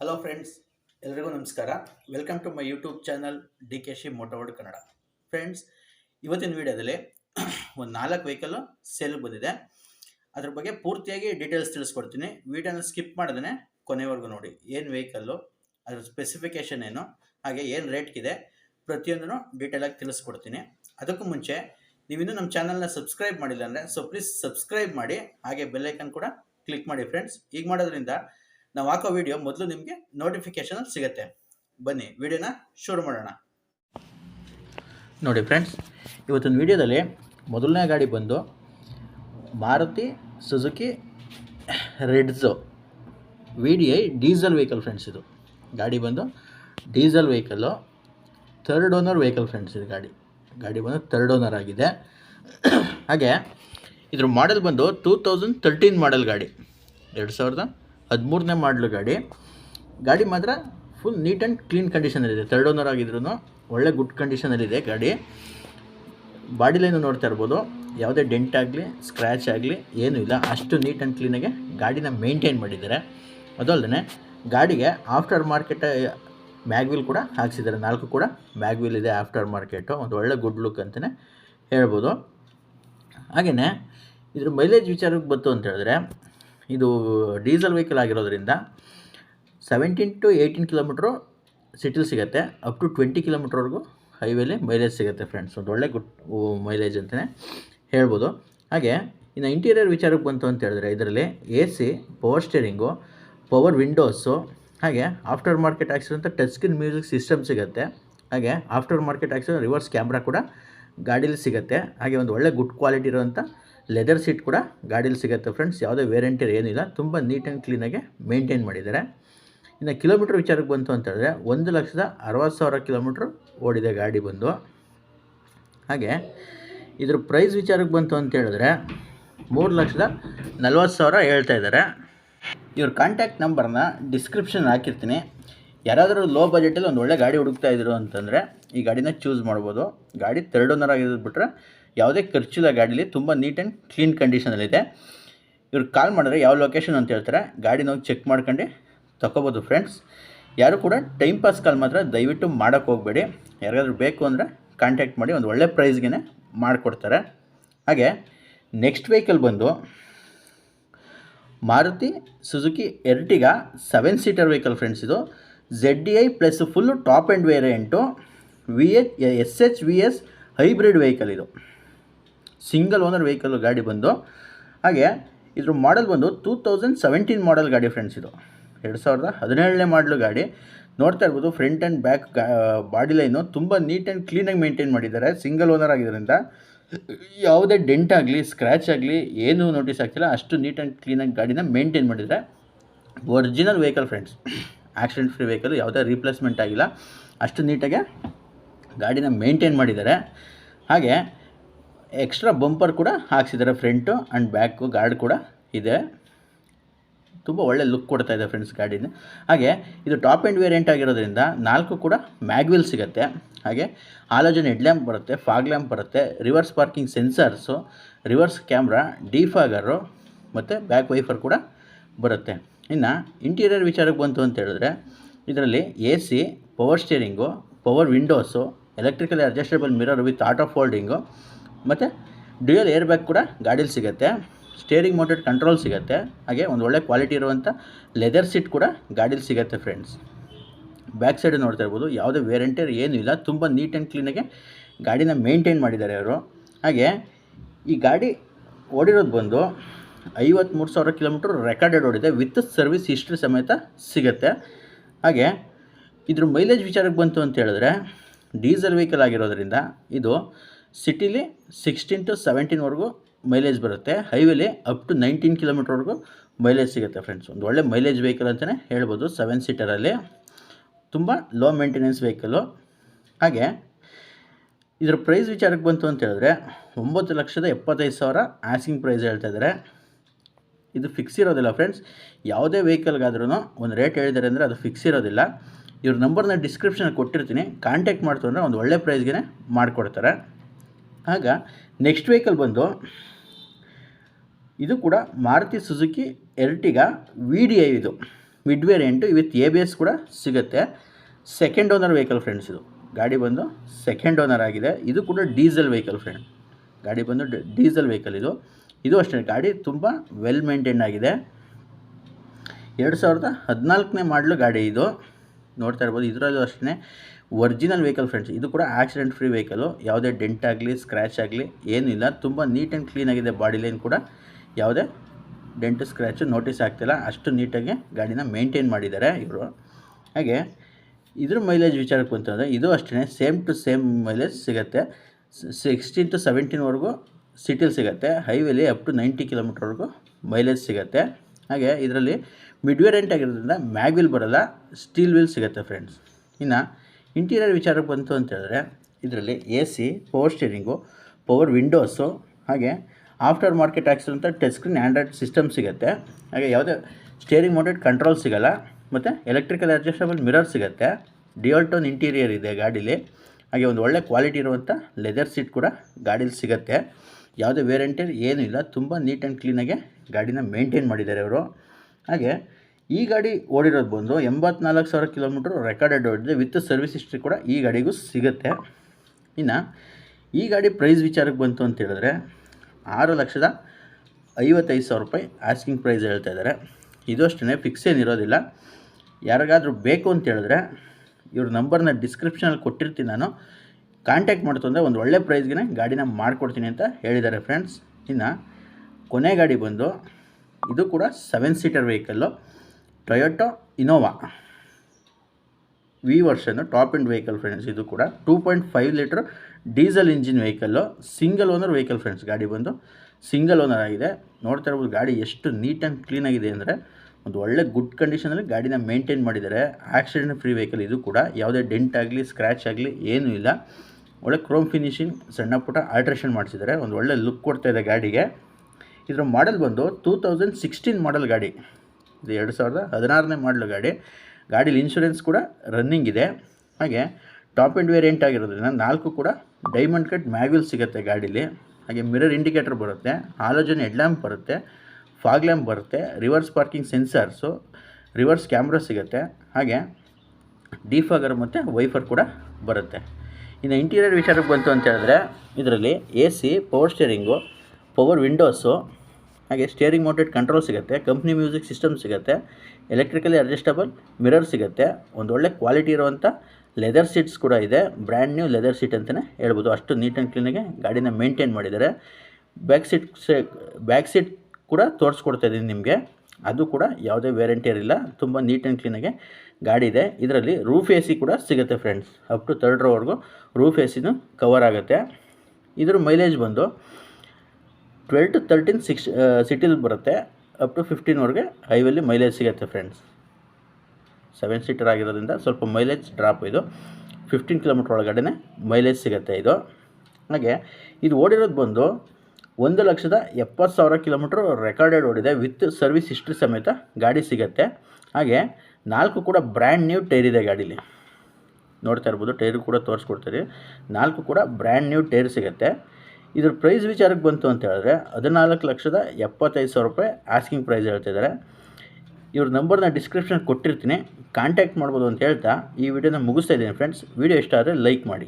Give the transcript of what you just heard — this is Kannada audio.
ಹಲೋ ಫ್ರೆಂಡ್ಸ್ ಎಲ್ರಿಗೂ ನಮಸ್ಕಾರ. Welcome to my YouTube channel D K she ಮೋಟೋವರ್ಡ್ Kannada friends ಇವತ್ತಿನ ವಿಡಿಯೋದಲ್ಲಿ ಒಂದು ನಾಲ್ಕು ವೆಹಿಕಲ್ಲು ಸೇಲ್ ಬಂದಿದೆ. ಅದ್ರ ಬಗ್ಗೆ ಪೂರ್ತಿಯಾಗಿ ಡೀಟೇಲ್ಸ್ ತಿಳಿಸ್ಕೊಡ್ತೀನಿ. ವಿಡಿಯೋನ ಸ್ಕಿಪ್ ಮಾಡ್ದೇ ಕೊನೆವರೆಗೂ ನೋಡಿ. ಏನು ವೆಹಿಕಲ್ಲು ಅದ್ರ ಸ್ಪೆಸಿಫಿಕೇಷನ್ ಏನು, ಹಾಗೆ ಏನು ರೇಟ್ಗಿದೆ ಪ್ರತಿಯೊಂದನ್ನು ಡೀಟೇಲಾಗಿ ತಿಳಿಸ್ಕೊಡ್ತೀನಿ. ಅದಕ್ಕೂ ಮುಂಚೆ, ನೀವಿನ್ನೂ ನಮ್ಮ ಚಾನಲ್ನ ಸಬ್ಸ್ಕ್ರೈಬ್ ಮಾಡಿಲ್ಲ ಅಂದರೆ ಸೊ ಪ್ಲೀಸ್ ಸಬ್ಸ್ಕ್ರೈಬ್ ಮಾಡಿ, ಹಾಗೆ ಬೆಲ್ಲೈಕನ್ ಕೂಡ ಕ್ಲಿಕ್ ಮಾಡಿ ಫ್ರೆಂಡ್ಸ್ ಈಗ ಮಾಡೋದ್ರಿಂದ ನಾವು ಹಾಕೋ ವಿಡಿಯೋ ಮೊದಲು ನಿಮಗೆ ನೋಟಿಫಿಕೇಶನ್ ಸಿಗುತ್ತೆ. ಬನ್ನಿ ವಿಡಿಯೋನ ಶುರು ಮಾಡೋಣ. ನೋಡಿ ಫ್ರೆಂಡ್ಸ್ ಇವತ್ತಿನ ವಿಡಿಯೋದಲ್ಲಿ ಮೊದಲನೇ ಗಾಡಿ ಬಂದು Maruti Suzuki Ritz V D I diesel vehicle friends ಇದು. ಗಾಡಿ ಬಂದು diesel vehicle third owner vehicle friends ಇದು ಗಾಡಿ. ಗಾಡಿ ಬಂದು ಥರ್ಡ್ ಓನರ್ ಆಗಿದೆ. ಹಾಗೆ ಇದ್ರ ಮಾಡೆಲ್ ಬಂದು ಟೂ ತೌಸಂಡ್ ತರ್ಟೀನ್ ಮಾಡೆಲ್ ಗಾಡಿ. ಎರಡು ಸಾವಿರದ ಹದಿಮೂರನೇ ಮಾಡಲು ಗಾಡಿ. ಗಾಡಿ ಮಾತ್ರ ಫುಲ್ ನೀಟ್ ಆ್ಯಂಡ್ ಕ್ಲೀನ್ ಕಂಡೀಷನಲ್ಲಿದೆ ಥರ್ಡ್ ಓನರ್ ಆಗಿದ್ರು ಒಳ್ಳೆ ಗುಡ್ ಕಂಡೀಷನಲ್ಲಿದೆ ಗಾಡಿ. ಬಾಡಿ ಲೈನು ನೋಡ್ತಾ ಇರ್ಬೋದು. ಯಾವುದೇ ಡೆಂಟ್ ಆಗಲಿ ಸ್ಕ್ರ್ಯಾಚ್ ಆಗಲಿ ಏನೂ ಇಲ್ಲ. ಅಷ್ಟು ನೀಟ್ ಆ್ಯಂಡ್ ಕ್ಲೀನಾಗೆ ಗಾಡಿನ ಮೇಂಟೈನ್ ಮಾಡಿದ್ದಾರೆ. ಅದು ಅಲ್ಲದೆ ಗಾಡಿಗೆ ಆಫ್ಟರ್ ಮಾರ್ಕೆಟ್ ಮ್ಯಾಗ್ವಿಲ್ ಕೂಡ ಹಾಕ್ಸಿದ್ದಾರೆ. ನಾಲ್ಕು ಕೂಡ ಮ್ಯಾಗ್ವಿಲ್ ಇದೆ ಆಫ್ಟರ್ ಮಾರ್ಕೆಟು ಒಂದು ಒಳ್ಳೆ ಗುಡ್ ಲುಕ್ ಅಂತಲೇ ಹೇಳ್ಬೋದು. ಹಾಗೆಯೇ ಇದ್ರ ಮೈಲೇಜ್ ವಿಚಾರಕ್ಕೆ ಬಂತು ಅಂತ ಹೇಳಿದ್ರೆ ಇದು ಡೀಸೆಲ್ ವೆಹಿಕಲ್ ಆಗಿರೋದ್ರಿಂದ ಸೆವೆಂಟೀನ್ ಟು ಏಯ್ಟೀನ್ ಕಿಲೋಮೀಟ್ರು ಸಿಟಿಲಿ ಸಿಗುತ್ತೆ. ಅಪ್ ಟು ಟ್ವೆಂಟಿ ಕಿಲೋಮೀಟ್ರ್ವರೆಗೂ ಹೈವೇಲಿ ಮೈಲೇಜ್ ಸಿಗುತ್ತೆ ಫ್ರೆಂಡ್ಸ್ ಒಂದು ಒಳ್ಳೆ ಗುಡ್ ಮೈಲೇಜ್ ಅಂತಲೇ ಹೇಳ್ಬೋದು. ಹಾಗೆ, ಇನ್ನು ಇಂಟೀರಿಯರ್ ವಿಚಾರಕ್ಕೆ ಬಂತು ಅಂತ ಹೇಳಿದ್ರೆ ಇದರಲ್ಲಿ A C power steering power windows ಹಾಗೆ ಆಫ್ಟರ್ ಮಾರ್ಕೆಟ್ ಹಾಕ್ಸಿರೋಂಥ ಟಚ್ ಸ್ಕ್ರೀನ್ ಮ್ಯೂಸಿಕ್ ಸಿಸ್ಟಮ್ ಸಿಗುತ್ತೆ. ಹಾಗೆ ಆಫ್ಟರ್ ಮಾರ್ಕೆಟ್ ಹಾಕ್ಸಿರೋ ರಿವರ್ಸ್ ಕ್ಯಾಮ್ರಾ ಕೂಡ ಗಾಡೀಲಿ ಸಿಗುತ್ತೆ. ಹಾಗೆ ಒಂದು ಒಳ್ಳೆ ಗುಡ್ ಕ್ವಾಲಿಟಿ ಇರೋಂಥ ಲೆದರ್ ಸೀಟ್ ಕೂಡ ಗಾಡೀಲಿ ಸಿಗುತ್ತೆ ಫ್ರೆಂಡ್ಸ್ ಯಾವುದೇ ವೇರೆಂಟಿ ಏನಿಲ್ಲ. ತುಂಬ ನೀಟ್ ಆ್ಯಂಡ್ ಕ್ಲೀನಾಗಿ ಮೇಂಟೈನ್ ಮಾಡಿದ್ದಾರೆ. ಇನ್ನು ಕಿಲೋಮೀಟ್ರ್ ವಿಚಾರಕ್ಕೆ ಬಂತು ಅಂತ ಹೇಳಿದ್ರೆ, ಒಂದು ಲಕ್ಷದ ಅರವತ್ತು ಸಾವಿರ ಕಿಲೋಮೀಟ್ರ್ ಓಡಿದೆ ಗಾಡಿ ಬಂದು. ಹಾಗೆ, ಇದ್ರ ಪ್ರೈಸ್ ವಿಚಾರಕ್ಕೆ ಬಂತು ಅಂತ ಹೇಳಿದ್ರೆ, ಮೂರು ಲಕ್ಷದ ನಲ್ವತ್ತು ಸಾವಿರ ಹೇಳ್ತಾ ಇದ್ದಾರೆ. ಇವ್ರ ಕಾಂಟ್ಯಾಕ್ಟ್ ನಂಬರ್ನ ಡಿಸ್ಕ್ರಿಪ್ಷನ್ ಹಾಕಿರ್ತೀನಿ. ಯಾರಾದರೂ ಲೋ ಬಜೆಟಲ್ಲಿ ಒಂದು ಒಳ್ಳೆ ಗಾಡಿ ಹುಡುಕ್ತಾ ಇದ್ರು ಅಂತಂದರೆ, ಈ ಗಾಡಿನ ಚೂಸ್ ಮಾಡ್ಬೋದು. ಗಾಡಿ ತರ್ಡ್ ಓನರ್ ಆಗಿರೋದು ಬಿಟ್ಟರೆ ಯಾವುದೇ ಖರ್ಚಿಲ್ಲ ಗಾಡೀಲಿ ತುಂಬ ನೀಟ್ ಆ್ಯಂಡ್ ಕ್ಲೀನ್ ಕಂಡೀಷನಲ್ಲಿದೆ ಇವ್ರಿಗೆ ಕಾಲ್ ಮಾಡಿದ್ರೆ ಯಾವ ಲೊಕೇಶನ್ ಅಂತ ಹೇಳ್ತಾರೆ, ಗಾಡಿನ ಹೋಗಿ ಚೆಕ್ ಮಾಡ್ಕೊಂಡು ತಗೋಬೋದು ಫ್ರೆಂಡ್ಸ್ ಯಾರು ಕೂಡ ಟೈಮ್ ಪಾಸ್ ಕಾಲ್ ಮಾತ್ರ ದಯವಿಟ್ಟು ಮಾಡೋಕ್ಕೆ ಹೋಗಬೇಡಿ. ಯಾರಿಗಾದ್ರೂ ಬೇಕು ಅಂದರೆ ಕಾಂಟ್ಯಾಕ್ಟ್ ಮಾಡಿ, ಒಂದು ಒಳ್ಳೆ ಪ್ರೈಸ್ಗೆ ಮಾಡಿಕೊಡ್ತಾರೆ. ಹಾಗೆ ನೆಕ್ಸ್ಟ್ ವೆಹಿಕಲ್ ಬಂದು Maruti Suzuki Ertiga seven seater vehicle friends ಇದು. Z D I plus full top and variant V H S H V S hybrid vehicle ಇದು. ಸಿಂಗಲ್ ಓನರ್ ವೆಹಿಕಲ್ ಗಾಡಿ ಬಂದು, ಹಾಗೆ ಇದ್ರ ಮಾಡೆಲ್ ಬಂದು ಟೂ ತೌಸಂಡ್ ಸೆವೆಂಟೀನ್ ಮಾಡೆಲ್ ಗಾಡಿ ಫ್ರೆಂಡ್ಸ್ ಇದು. ಎರಡು ಸಾವಿರದ ಹದಿನೇಳನೇ ಮಾಡಲು ಗಾಡಿ. ನೋಡ್ತಾ ಇರ್ಬೋದು front and back body line ತುಂಬ ನೀಟ್ ಆ್ಯಂಡ್ ಕ್ಲೀನಾಗಿ ಮೇಂಟೈನ್ ಮಾಡಿದ್ದಾರೆ. ಸಿಂಗಲ್ ಓನರ್ ಆಗಿದ್ದರಿಂದ ಯಾವುದೇ ಡೆಂಟ್ ಆಗಲಿ ಸ್ಕ್ರ್ಯಾಚ್ ಆಗಲಿ, ಏನೂ ನೋಟಿಸ್ ಆಗ್ತಿಲ್ಲ. ಅಷ್ಟು ನೀಟ್ ಆ್ಯಂಡ್ ಕ್ಲೀನಾಗಿ ಗಾಡಿನ ಮೇಂಟೈನ್ ಮಾಡಿದ್ದಾರೆ. Original vehicle friends accident free vehicle ಯಾವುದೇ ರೀಪ್ಲೇಸ್ಮೆಂಟ್ ಆಗಿಲ್ಲ. ಅಷ್ಟು ನೀಟಾಗೆ ಗಾಡಿನ ಮೇಂಟೈನ್ ಮಾಡಿದ್ದಾರೆ. ಹಾಗೆ ಎಕ್ಸ್ಟ್ರಾ ಬಂಪರ್ ಕೂಡ ಹಾಕ್ಸಿದ್ದಾರೆ ಫ್ರಂಟು ಆ್ಯಂಡ್ ಬ್ಯಾಕು ಗಾರ್ಡ್ ಕೂಡ ಇದೆ. ತುಂಬ ಒಳ್ಳೆ ಲುಕ್ ಕೊಡ್ತಾ ಇದೆ ಫ್ರೆಂಡ್ಸ್ ಗಾಡಿನ. ಹಾಗೆ ಇದು ಟಾಪ್ ಆ್ಯಂಡ್ ವೇರಿಯಂಟ್ ಆಗಿರೋದ್ರಿಂದ ನಾಲ್ಕು ಕೂಡ ಮ್ಯಾಗ್ವಿಲ್ ಸಿಗುತ್ತೆ. ಹಾಗೆ ಆಲೋಜನ್ ಹೆಡ್ಲ್ಯಾಂಪ್ ಬರುತ್ತೆ ಫಾಗ್ ಲ್ಯಾಂಪ್ ಬರುತ್ತೆ reverse parking sensors reverse camera defogger ಮತ್ತು ಬ್ಯಾಕ್ ವೈಫರ್ ಕೂಡ ಬರುತ್ತೆ. ಇನ್ನು ಇಂಟೀರಿಯರ್ ವಿಚಾರಕ್ಕೆ ಬಂತು ಅಂತ ಹೇಳಿದ್ರೆ, ಇದರಲ್ಲಿ A C power steering power windows electrical adjustable mirror with auto folding ಮತ್ತು ಡ್ಯೂಯಲ್ ಏರ್ ಬ್ಯಾಗ್ ಕೂಡ ಗಾಡೀಲಿ ಸಿಗುತ್ತೆ. ಸ್ಟೇರಿಂಗ್ ಮೌಂಟೆಡ್ ಕಂಟ್ರೋಲ್ ಸಿಗುತ್ತೆ. ಹಾಗೆ ಒಂದು ಒಳ್ಳೆ ಕ್ವಾಲಿಟಿ ಇರುವಂಥ ಲೆದರ್ ಸೀಟ್ ಕೂಡ ಗಾಡೀಲಿ ಸಿಗುತ್ತೆ ಫ್ರೆಂಡ್ಸ್. ಬ್ಯಾಕ್ ಸೈಡ್ ನೋಡ್ತಾ ಇರ್ಬೋದು, ಯಾವುದೇ ವೇರಂಟಿಯರ್ ಏನೂ ಇಲ್ಲ. ತುಂಬ ನೀಟ್ ಆ್ಯಂಡ್ ಕ್ಲೀನಾಗೆ ಗಾಡಿನ ಮೇಂಟೈನ್ ಮಾಡಿದ್ದಾರೆ ಅವರು. ಹಾಗೆ ಈ ಗಾಡಿ ಓಡಿರೋದು ಬಂದು ಐವತ್ತ್ಮೂರು ಸಾವಿರ ಕಿಲೋಮೀಟ್ರ್ ರೆಕಾರ್ಡೆಡ್ ಓಡಿದೆ. ವಿತ್ ಸರ್ವಿಸ್ ಹಿಸ್ಟ್ರಿ ಸಮೇತ ಸಿಗುತ್ತೆ. ಹಾಗೆ ಇದ್ರ ಮೈಲೇಜ್ ವಿಚಾರಕ್ಕೆ ಬಂತು ಅಂತ ಹೇಳಿದ್ರೆ ಡೀಸೆಲ್ ವೆಹಿಕಲ್ ಆಗಿರೋದ್ರಿಂದ ಇದು ಸಿಟಿಲಿ ಸಿಕ್ಸ್ಟೀನ್ ಟು ಸೆವೆಂಟೀನ್ವರೆಗೂ ಮೈಲೇಜ್ ಬರುತ್ತೆ. ಹೈವೇಲಿ ಅಪ್ ಟು ನೈನ್ಟೀನ್ ಕಿಲೋಮೀಟ್ರ್ವರೆಗೂ ಮೈಲೇಜ್ ಸಿಗುತ್ತೆ ಫ್ರೆಂಡ್ಸ್ ಒಂದು ಒಳ್ಳೆ ಮೈಲೇಜ್ ವೆಹಿಕಲ್ ಅಂತಲೇ ಹೇಳ್ಬೋದು ಸೆವೆನ್ ಸೀಟರಲ್ಲಿ ತುಂಬ ಲೋ ಮೇಂಟೆನೆನ್ಸ್ ವೆಹಿಕಲ್ಲು ಹಾಗೆ, ಇದರ ಪ್ರೈಸ್ ವಿಚಾರಕ್ಕೆ ಬಂತು ಅಂತ ಹೇಳಿದ್ರೆ ಒಂಬತ್ತು ಲಕ್ಷದ ಎಪ್ಪತ್ತೈದು ಸಾವಿರ ಆಸ್ಕಿಂಗ್ ಪ್ರೈಸ್ ಹೇಳ್ತಾ ಇದ್ದಾರೆ. ಇದು ಫಿಕ್ಸ್ ಇರೋದಿಲ್ಲ ಫ್ರೆಂಡ್ಸ್ ಯಾವುದೇ ವೆಹಿಕಲ್ಗಾದ್ರೂ ಒಂದು ರೇಟ್ ಹೇಳಿದ್ದಾರೆ ಅಂದರೆ ಅದು ಫಿಕ್ಸ್ ಇರೋದಿಲ್ಲ. ಇವ್ರ ನಂಬರ್ನ ಡಿಸ್ಕ್ರಿಪ್ಷನ್ ಕೊಟ್ಟಿರ್ತೀನಿ. ಕಾಂಟ್ಯಾಕ್ಟ್ ಮಾಡ್ತು ಅಂದರೆ ಒಂದು ಒಳ್ಳೆ ಪ್ರೈಸ್ಗೆ ಮಾಡಿಕೊಡ್ತಾರೆ. ಆಗ ನೆಕ್ಸ್ಟ್ ವೆಹಿಕಲ್ ಬಂದು, ಇದು ಕೂಡ Maruti Suzuki Ertiga V D I ಇದು. Mid variant with A B S ಕೂಡ ಸಿಗುತ್ತೆ. ಸೆಕೆಂಡ್ ಓನರ್ ವೆಹಿಕಲ್ ಫ್ರೆಂಡ್ಸ್ ಇದು. ಗಾಡಿ ಬಂದು ಸೆಕೆಂಡ್ ಓನರ್ ಆಗಿದೆ. ಇದು ಕೂಡ ಡೀಸೆಲ್ ವೆಹಿಕಲ್ ಫ್ರೆಂಡ್ ಗಾಡಿ ಬಂದು ಡೀಸೆಲ್ ವೆಹಿಕಲ್ ಇದು. ಇದು ಅಷ್ಟೇ, ಗಾಡಿ ತುಂಬ ವೆಲ್ ಮೇಂಟೈನ್ ಆಗಿದೆ. ಎರಡು ಸಾವಿರದ ಹದಿನಾಲ್ಕನೇ ಮಾಡಲು ಗಾಡಿ ಇದು. ನೋಡ್ತಾ ಇರ್ಬೋದು, ಇದರಲ್ಲೂ ಅಷ್ಟೇ. ಒರಿಜಿನಲ್ ವೆಹಿಕಲ್ ಫ್ರೆಂಡ್ಸ್, ಇದು ಕೂಡ ಆಕ್ಸಿಡೆಂಟ್ ಫ್ರೀ ವೆಹಿಕಲು ಯಾವುದೇ ಡೆಂಟ್ ಆಗಲಿ ಸ್ಕ್ರ್ಯಾಚ್ ಆಗಲಿ, ಏನಿಲ್ಲ. ತುಂಬ ನೀಟ್ ಆ್ಯಂಡ್ ಕ್ಲೀನಾಗಿದೆ ಬಾಡಿ ಲೈನ್ ಕೂಡ. ಯಾವುದೇ ಡೆಂಟ್ ಸ್ಕ್ರ್ಯಾಚು ನೋಟಿಸ್ ಆಗ್ತಿಲ್ಲ. ಅಷ್ಟು ನೀಟಾಗಿ ಗಾಡಿನ ಮೇಂಟೈನ್ ಮಾಡಿದ್ದಾರೆ ಇವರು. ಹಾಗೆ, ಇದ್ರ ಮೈಲೇಜ್ ವಿಚಾರಕ್ಕೆ ಬಂತಂದರೆ, ಇದು ಅಷ್ಟೇ ಸೇಮ್ ಟು ಸೇಮ್ ಮೈಲೇಜ್ ಸಿಗುತ್ತೆ. ಸಿಕ್ಸ್ಟೀನ್ ಟು ಸೆವೆಂಟೀನ್ವರೆಗೂ ಸಿಟಿಲಿ ಸಿಗುತ್ತೆ. ಹೈವೇಲಿ ಅಪ್ ಟು ನೈಂಟಿ ಕಿಲೋಮೀಟ್ರ್ವರೆಗೂ ಮೈಲೇಜ್ ಸಿಗುತ್ತೆ. ಹಾಗೆ, ಇದರಲ್ಲಿ ಮಿಡ್ ವೇರಿಯಂಟ್ ಆಗಿರೋದ್ರಿಂದ ಮ್ಯಾಗ್ ವೀಲ್ ಬರೋಲ್ಲ ಸ್ಟೀಲ್ ವೀಲ್ ಸಿಗುತ್ತೆ ಫ್ರೆಂಡ್ಸ್ ಇನ್ನು ಇಂಟೀರಿಯರ್ ವಿಚಾರಕ್ಕೆ ಬಂತು ಅಂತ ಹೇಳಿದ್ರೆ, ಇದರಲ್ಲಿ A C power steering power windows ಹಾಗೆ ಆಫ್ಟರ್ ಮಾರ್ಕೆಟ್ ಹಾಕ್ಸಿರೋಂಥ ಟಚ್ ಸ್ಕ್ರೀನ್ ಆ್ಯಂಡ್ರಾಯ್ಡ್ ಸಿಸ್ಟಮ್ ಸಿಗುತ್ತೆ. ಹಾಗೆ ಯಾವುದೇ ಸ್ಟೇರಿಂಗ್ ಮೌಂಟೆಡ್ ಕಂಟ್ರೋಲ್ ಸಿಗೋಲ್ಲ. ಮತ್ತು ಎಲೆಕ್ಟ್ರಿಕಲ್ ಅಡ್ಜಸ್ಟಬಲ್ ಮಿರರ್ ಸಿಗುತ್ತೆ. ಡಿಯೋಲ್ ಟೋನ್ ಇಂಟೀರಿಯರ್ ಇದೆ ಗಾಡೀಲಿ. ಹಾಗೆ ಒಂದು ಒಳ್ಳೆ ಕ್ವಾಲಿಟಿ ಇರುವಂಥ ಲೆದರ್ ಸೀಟ್ ಕೂಡ ಗಾಡೀಲಿ ಸಿಗುತ್ತೆ. ಯಾವುದೇ ವೇರೆಂಟಿ ಏನೂ ಇಲ್ಲ. ತುಂಬ ನೀಟ್ ಆ್ಯಂಡ್ ಕ್ಲೀನಾಗೆ ಗಾಡಿನ ಮೇಂಟೈನ್ ಮಾಡಿದ್ದಾರೆ ಅವರು ಹಾಗೆ ಈ ಗಾಡಿ ಓಡಿರೋದು ಬಂದು ಎಂಬತ್ನಾಲ್ಕು ಸಾವಿರ ಕಿಲೋಮೀಟ್ರ್ ರೆಕಾರ್ಡೆಡ್ ಓಡಿದೆ. ವಿತ್ ಸರ್ವಿಸ್ ಹಿಸ್ಟ್ರಿ ಕೂಡ ಈ ಗಾಡಿಗೂ ಸಿಗುತ್ತೆ. ಇನ್ನು ಈ ಗಾಡಿ ಪ್ರೈಸ್ ವಿಚಾರಕ್ಕೆ ಬಂತು ಅಂತ ಹೇಳಿದ್ರೆ ಆರು ಲಕ್ಷದ ಐವತ್ತೈದು ಸಾವಿರ ರೂಪಾಯಿ ಆಸ್ಕಿಂಗ್ ಪ್ರೈಸ್ ಹೇಳ್ತಾ ಇದ್ದಾರೆ. ಇದು ಅಷ್ಟೇ ಫಿಕ್ಸ್ ಏನಿರೋದಿಲ್ಲ ಯಾರಿಗಾದರೂ ಬೇಕು ಅಂತ ಹೇಳಿದ್ರೆ ಇವ್ರ ನಂಬರ್ನ ಡಿಸ್ಕ್ರಿಪ್ಷನಲ್ಲಿ ಕೊಟ್ಟಿರ್ತೀನಿ ನಾನು. ಕಾಂಟ್ಯಾಕ್ಟ್ ಮಾಡ್ತು ಅಂದರೆ ಒಂದು ಒಳ್ಳೆ ಪ್ರೈಸ್ಗೆ ಗಾಡಿನ ಮಾಡಿಕೊಡ್ತೀನಿ ಅಂತ ಹೇಳಿದ್ದಾರೆ ಫ್ರೆಂಡ್ಸ್ ಇನ್ನು ಕೊನೆ ಗಾಡಿ ಬಂದು ಇದು ಕೂಡ seven seater vehicle Toyota Innova V version top end vehicle friends ಇದು ಕೂಡ two point five litre diesel engine vehicle single owner vehicle friends ಗಾಡಿ ಬಂದು ಸಿಂಗಲ್ ಓನರ್ ಆಗಿದೆ. ನೋಡ್ತಾ ಇರ್ಬೋದು ಗಾಡಿ ಎಷ್ಟು ನೀಟ್ ಆ್ಯಂಡ್ ಕ್ಲೀನಾಗಿದೆ ಅಂದರೆ ಒಂದು ಒಳ್ಳೆ ಗುಡ್ ಕಂಡೀಷನಲ್ಲಿ ಗಾಡಿನ ಮೇಂಟೈನ್ ಮಾಡಿದ್ದಾರೆ. ಆಕ್ಸಿಡೆಂಟ್ ಫ್ರೀ ವೆಹಿಕಲ್ ಇದು ಕೂಡ, ಯಾವುದೇ ಡೆಂಟ್ ಆಗಲಿ ಸ್ಕ್ರ್ಯಾಚ್ ಆಗಲಿ ಏನೂ ಇಲ್ಲ. ಒಳ್ಳೆ ಕ್ರೋಮ್ ಫಿನಿಶಿಂಗ್ ಸಣ್ಣ ಪುಟ್ಟ ಆಲ್ಟ್ರೇಷನ್ ಮಾಡಿಸಿದ್ದಾರೆ. ಒಂದು ಒಳ್ಳೆ ಲುಕ್ ಕೊಡ್ತಾ ಇದೆ ಗಾಡಿಗೆ. ಇದರ ಮಾಡೆಲ್ ಬಂದು ಟೂ ತೌಸಂಡ್ ಸಿಕ್ಸ್ಟೀನ್ ಮಾಡೆಲ್ ಗಾಡಿ. ಇದು ಎರಡು ಸಾವಿರದ ಹದಿನಾರನೇ ಮಾಡಲು ಗಾಡಿ. ಗಾಡೀಲಿ ಇನ್ಶೂರೆನ್ಸ್ ಕೂಡ ರನ್ನಿಂಗ್ ಇದೆ. ಹಾಗೆ ಟಾಪ್ ಆ್ಯಂಡ್ ವೇರಿಯಂಟ್ ಆಗಿರೋದ್ರಿಂದ ನಾಲ್ಕು ಕೂಡ ಡೈಮಂಡ್ ಕಟ್ ಮ್ಯಾಗ್ವಿಲ್ ಸಿಗುತ್ತೆ ಗಾಡೀಲಿ. ಹಾಗೆ ಮಿರರ್ ಇಂಡಿಕೇಟರ್ ಬರುತ್ತೆ ಹಾಲೋಜನ್ ಹೆಡ್ಲ್ಯಾಂಪ್ ಬರುತ್ತೆ ಫಾಗ್ ಲ್ಯಾಂಪ್ ಬರುತ್ತೆ reverse parking sensors reverse camera ಸಿಗುತ್ತೆ. ಹಾಗೆ ಡಿಫಾಗರ್ ಮತ್ತು ವೈಫರ್ ಕೂಡ ಬರುತ್ತೆ. ಇನ್ನು ಇಂಟೀರಿಯರ್ ವಿಚಾರಕ್ಕೆ ಬಂತು ಅಂತ ಹೇಳಿದ್ರೆ, ಇದರಲ್ಲಿ A C power steering power windows ಹಾಗೆ ಸ್ಟೇರಿಂಗ್ ಮೌಂಟೆಡ್ ಕಂಟ್ರೋಲ್ ಸಿಗುತ್ತೆ ಕಂಪ್ನಿ ಮ್ಯೂಸಿಕ್ ಸಿಸ್ಟಮ್ ಸಿಗುತ್ತೆ ಎಲೆಕ್ಟ್ರಿಕಲಿ ಅಡ್ಜಸ್ಟಬಲ್ ಮಿರರ್ ಸಿಗುತ್ತೆ ಒಂದೊಳ್ಳೆ ಕ್ವಾಲಿಟಿ ಇರುವಂಥ ಲೆದರ್ ಸೀಟ್ಸ್ ಕೂಡ ಇದೆ ಬ್ರ್ಯಾಂಡ್ ನ್ಯೂ ಲೆದರ್ ಸೀಟ್ ಅಂತಲೇ ಹೇಳ್ಬೋದು. ಅಷ್ಟು ನೀಟ್ ಆ್ಯಂಡ್ ಕ್ಲೀನಾಗೆ ಗಾಡಿನ ಮೇಂಟೈನ್ ಮಾಡಿದ್ದಾರೆ. ಬ್ಯಾಕ್ ಸೀಟ್ ಬ್ಯಾಕ್ ಸೀಟ್ ಕೂಡ ತೋರಿಸ್ಕೊಡ್ತಾ ಇದ್ದೀನಿ ನಿಮಗೆ. ಅದು ಕೂಡ ಯಾವುದೇ ವ್ಯಾರಂಟಿ ಇರಲಿಲ್ಲ ತುಂಬ ನೀಟ್ ಆ್ಯಂಡ್ ಕ್ಲೀನಾಗೆ ಗಾಡಿ ಇದೆ. ಇದರಲ್ಲಿ ರೂಫ್ ಎ ಸಿ ಕೂಡ ಸಿಗುತ್ತೆ ಫ್ರೆಂಡ್ಸ್ ಅಪ್ ಟು ತರ್ಡ್ ರೋವರೆಗೂ ರೂಫ್ ಎ ಸಿನೂ ಕವರ್ ಆಗುತ್ತೆ. ಇದ್ರ ಮೈಲೇಜ್ ಬಂದು ಟ್ವೆಲ್ ಟು ತರ್ಟೀನ್ ಸಿಕ್ಸ್ ಸಿಟಿಲಿ ಬರುತ್ತೆ. ಅಪ್ ಟು ಫಿಫ್ಟೀನ್ವರೆಗೆ ಹೈವೇಲಿ ಮೈಲೇಜ್ ಸಿಗುತ್ತೆ ಫ್ರೆಂಡ್ಸ್ ಸೆವೆನ್ ಸೀಟರ್ ಆಗಿರೋದ್ರಿಂದ ಸ್ವಲ್ಪ ಮೈಲೇಜ್ ಡ್ರಾಪ್ ಇದು. ಫಿಫ್ಟೀನ್ ಕಿಲೋಮೀಟ್ರ್ ಒಳಗಡೆ ಮೈಲೇಜ್ ಸಿಗುತ್ತೆ ಇದು. ಹಾಗೆ ಇದು ಓಡಿರೋದು ಬಂದು ಒಂದು ಲಕ್ಷದ ಎಪ್ಪತ್ತು ಸಾವಿರ ಕಿಲೋಮೀಟ್ರ್ ರೆಕಾರ್ಡೆಡ್ ಓಡಿದೆ ವಿತ್ ಸರ್ವಿಸ್ ಹಿಸ್ಟ್ರಿ ಸಮೇತ ಗಾಡಿ ಸಿಗುತ್ತೆ. ಹಾಗೆ ನಾಲ್ಕು ಕೂಡ ಬ್ರ್ಯಾಂಡ್ ನ್ಯೂ ಟೈರ್ ಇದೆ ಗಾಡೀಲಿ. ನೋಡ್ತಾ ಇರ್ಬೋದು ಟೈರ್ ಕೂಡ ತೋರಿಸ್ಕೊಡ್ತೀರಿ ನಾಲ್ಕು ಕೂಡ ಬ್ರ್ಯಾಂಡ್ ನ್ಯೂ ಟೈರ್ ಸಿಗುತ್ತೆ. ಇದ್ರ ಪ್ರೈಸ್ ವಿಚಾರಕ್ಕೆ ಬಂತು ಅಂತ ಹೇಳಿದ್ರೆ ಹದಿನಾಲ್ಕು ಲಕ್ಷದ ಎಪ್ಪತ್ತೈದು ಸಾವಿರ ರೂಪಾಯಿ ಆಸ್ಕಿಂಗ್ ಪ್ರೈಸ್ ಹೇಳ್ತಿದ್ದಾರೆ ಇವ್ರ ನಂಬರ್ನ ಡಿಸ್ಕ್ರಿಪ್ಷನ್ ಕೊಟ್ಟಿರ್ತೀನಿ. ಕಾಂಟ್ಯಾಕ್ಟ್ ಮಾಡ್ಬೋದು ಅಂತ ಹೇಳ್ತಾ ಈ ವಿಡಿಯೋನ ಮುಗಿಸ್ತಾ ಇದ್ದೀನಿ ಫ್ರೆಂಡ್ಸ್ ವಿಡಿಯೋ ಇಷ್ಟ ಆದರೆ ಲೈಕ್ ಮಾಡಿ.